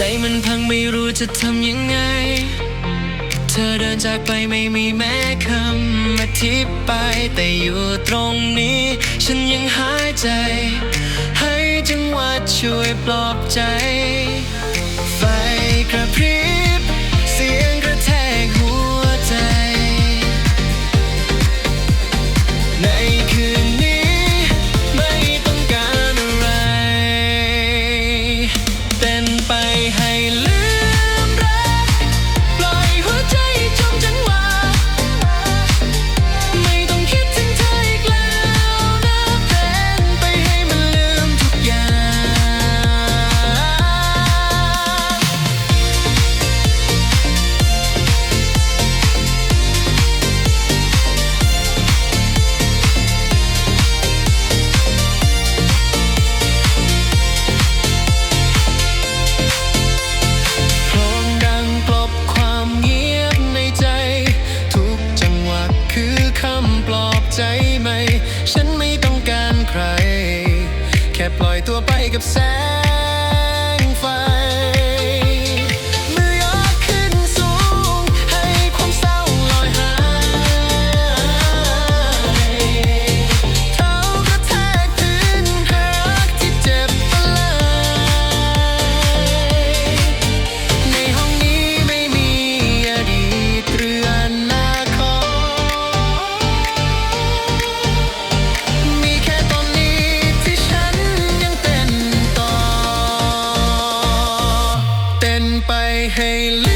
ใจมันพังไม่รู้จะทำยังไง เธอเดินจากไปไม่มีแม้คำอธิบายแต่อยู่ตรงนี้ ฉันยังหายใจ ให้จังหวะช่วยปลอบใจ ฉันไม่ต้องการใคร แค่ปล่อยตัวไปกับแสง hey, hey.